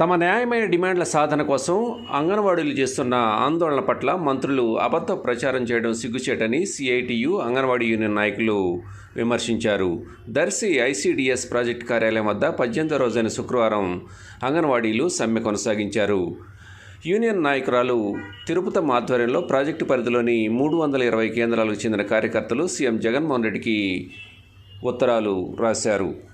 తమ న్యాయమైన డిమాండ్ల సాధన కోసం అంగన్వాడీలు చేస్తున్న ఆందోళన పట్ల మంత్రులు అబద్ధ ప్రచారం చేయడం సిగ్గుచేటని సిఐటియు అంగన్వాడీ యూనియన్ నాయకులు విమర్శించారు. దర్శి ఐసిడిఎస్ ప్రాజెక్టు కార్యాలయం వద్ద పద్దెనిమిదో రోజైన శుక్రవారం అంగన్వాడీలు సమ్మె కొనసాగించారు. యూనియన్ నాయకురాలు తిరుపతమ్మ ఆధ్వర్యంలో ప్రాజెక్టు పరిధిలోని మూడు వందల ఇరవై కేంద్రాలకు చెందిన కార్యకర్తలు సీఎం జగన్మోహన్ రెడ్డికి ఉత్తరాలు రాశారు.